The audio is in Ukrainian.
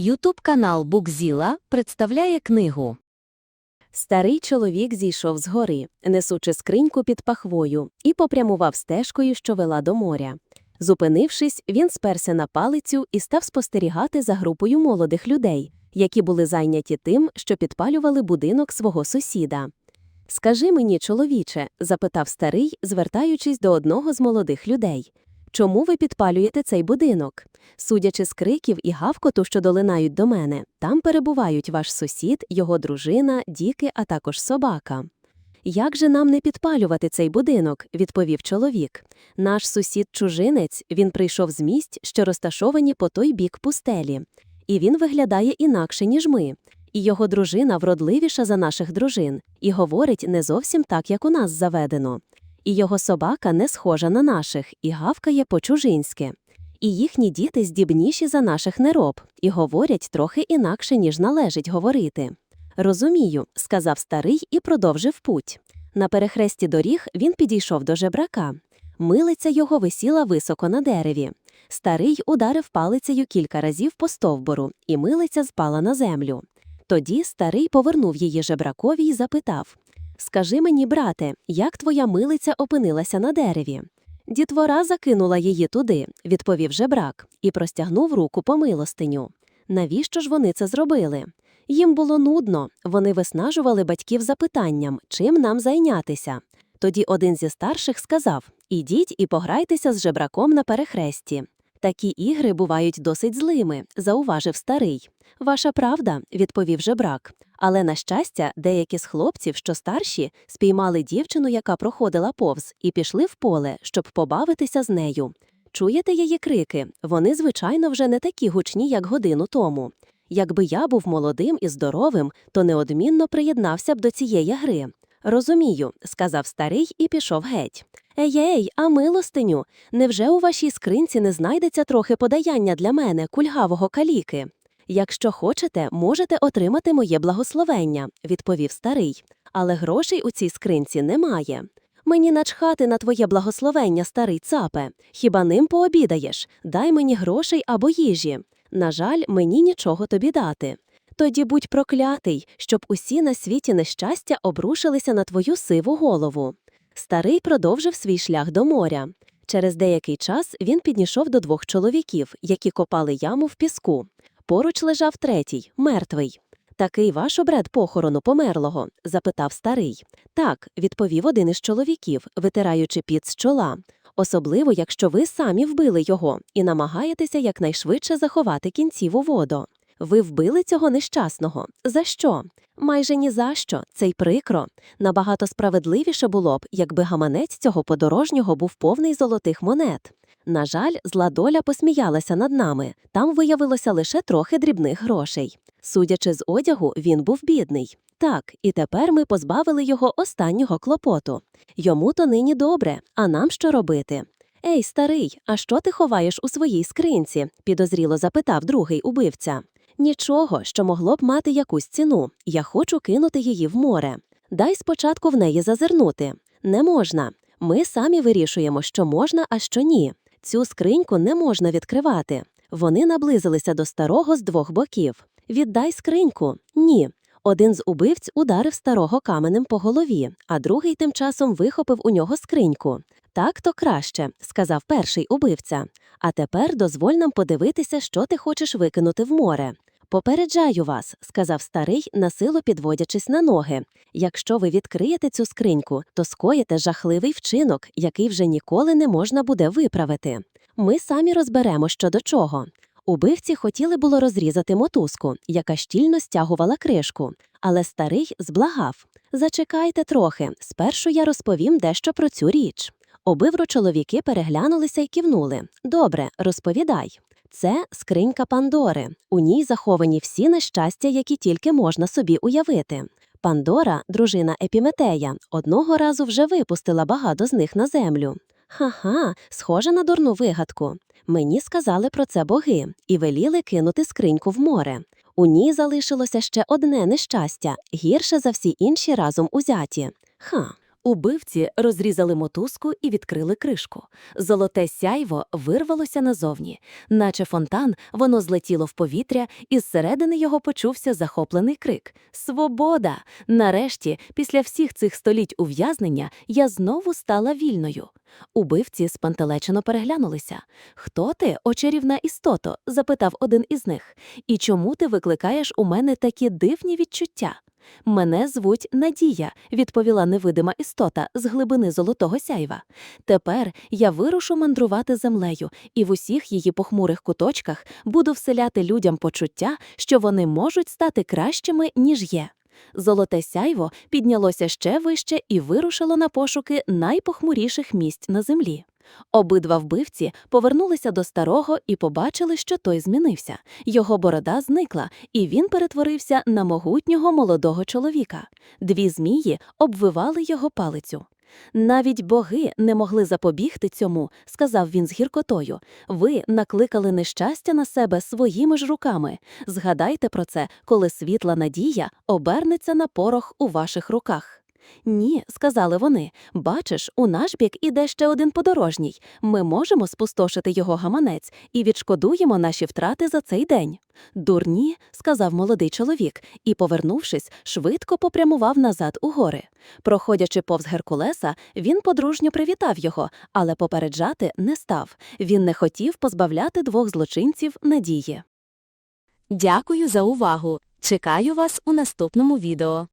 Ютуб канал Букзіла представляє книгу Старий чоловік зійшов з гори, несучи скриньку під пахвою, і попрямував стежкою, що вела до моря. Зупинившись, він сперся на палицю і став спостерігати за групою молодих людей, які були зайняті тим, що підпалювали будинок свого сусіда. Скажи мені, чоловіче, запитав старий, звертаючись до одного з молодих людей. Чому ви підпалюєте цей будинок? Судячи з криків і гавкоту, що долинають до мене, там перебувають ваш сусід, його дружина, діки, а також собака. Як же нам не підпалювати цей будинок? відповів чоловік. Наш сусід чужинець, він прийшов з місць, що розташовані по той бік пустелі. І він виглядає інакше, ніж ми. І його дружина вродливіша за наших дружин, і говорить не зовсім так, як у нас заведено. І його собака не схожа на наших, і гавкає по-чужинськи. І їхні діти здібніші за наших нероб, і говорять трохи інакше, ніж належить говорити. Розумію, сказав старий і продовжив путь. На перехресті доріг він підійшов до жебрака. Милиця його висіла високо на дереві. Старий ударив палицею кілька разів по стовбуру, і милиця спала на землю. Тоді старий повернув її жебракові й запитав Скажи мені, брате, як твоя милиця опинилася на дереві? Дітвора закинула її туди, відповів жебрак, і простягнув руку по милостиню. Навіщо ж вони це зробили? Їм було нудно, вони виснажували батьків запитанням, чим нам зайнятися. Тоді один зі старших сказав Ідіть і пограйтеся з жебраком на перехресті. Такі ігри бувають досить злими, зауважив старий. Ваша правда, відповів жебрак. Але, на щастя, деякі з хлопців, що старші, спіймали дівчину, яка проходила повз, і пішли в поле, щоб побавитися з нею. Чуєте її крики? Вони, звичайно, вже не такі гучні, як годину тому. Якби я був молодим і здоровим, то неодмінно приєднався б до цієї гри. Розумію, сказав старий і пішов геть. Ей-ей, а милостиню, невже у вашій скринці не знайдеться трохи подаяння для мене, кульгавого каліки? Якщо хочете, можете отримати моє благословення, відповів старий. Але грошей у цій скринці немає. Мені начхати на твоє благословення, старий цапе. Хіба ним пообідаєш? Дай мені грошей або їжі. На жаль, мені нічого тобі дати. Тоді будь проклятий, щоб усі на світі нещастя обрушилися на твою сиву голову. Старий продовжив свій шлях до моря. Через деякий час він підійшов до двох чоловіків, які копали яму в піску. Поруч лежав третій, мертвий. Такий ваш обряд похорону померлого? запитав старий. Так, відповів один із чоловіків, витираючи піт з чола. Особливо, якщо ви самі вбили його і намагаєтеся якнайшвидше заховати кінціву воду. Ви вбили цього нещасного. За що? Майже ні за що, це й прикро. Набагато справедливіше було б, якби гаманець цього подорожнього був повний золотих монет. На жаль, зла доля посміялася над нами. Там виявилося лише трохи дрібних грошей. Судячи з одягу, він був бідний. Так, і тепер ми позбавили його останнього клопоту. Йому то нині добре, а нам що робити? Ей, старий, а що ти ховаєш у своїй скринці? підозріло запитав другий убивця. Нічого, що могло б мати якусь ціну. Я хочу кинути її в море. Дай спочатку в неї зазирнути. Не можна. Ми самі вирішуємо, що можна, а що ні. Цю скриньку не можна відкривати. Вони наблизилися до старого з двох боків. Віддай скриньку. Ні. Один з убивць ударив старого каменем по голові, а другий тим часом вихопив у нього скриньку. Так то краще, сказав перший убивця. А тепер дозволь нам подивитися, що ти хочеш викинути в море. Попереджаю вас, сказав старий, насилу підводячись на ноги. Якщо ви відкриєте цю скриньку, то скоїте жахливий вчинок, який вже ніколи не можна буде виправити. Ми самі розберемо, що до чого. Убивці хотіли було розрізати мотузку, яка щільно стягувала кришку, але старий зблагав Зачекайте трохи, спершу я розповім дещо про цю річ. Обивро чоловіки переглянулися і кивнули. Добре, розповідай. Це скринька Пандори. У ній заховані всі нещастя, які тільки можна собі уявити. Пандора, дружина Епіметея, одного разу вже випустила багато з них на землю. Ха-ха, схоже на дурну вигадку. Мені сказали про це боги і веліли кинути скриньку в море. У ній залишилося ще одне нещастя, гірше за всі інші разом узяті. Ха. Убивці розрізали мотузку і відкрили кришку. Золоте сяйво вирвалося назовні. Наче фонтан, воно злетіло в повітря, і зсередини його почувся захоплений крик Свобода! Нарешті, після всіх цих століть ув'язнення, я знову стала вільною. Убивці спантелечено переглянулися. Хто ти, о чарівна істото? запитав один із них. І чому ти викликаєш у мене такі дивні відчуття? Мене звуть Надія, відповіла невидима істота з глибини золотого сяйва. Тепер я вирушу мандрувати землею, і в усіх її похмурих куточках буду вселяти людям почуття, що вони можуть стати кращими, ніж є. Золоте сяйво піднялося ще вище і вирушило на пошуки найпохмуріших місць на землі. Обидва вбивці повернулися до старого і побачили, що той змінився. Його борода зникла, і він перетворився на могутнього молодого чоловіка. Дві змії обвивали його палицю. Навіть боги не могли запобігти цьому, сказав він з гіркотою. Ви накликали нещастя на себе своїми ж руками. Згадайте про це, коли світла надія обернеться на порох у ваших руках. Ні, сказали вони. Бачиш, у наш бік іде ще один подорожній. Ми можемо спустошити його гаманець і відшкодуємо наші втрати за цей день. Дурні, сказав молодий чоловік, і, повернувшись, швидко попрямував назад у гори. Проходячи повз Геркулеса, він подружньо привітав його, але попереджати не став. Він не хотів позбавляти двох злочинців надії. Дякую за увагу. Чекаю вас у наступному відео.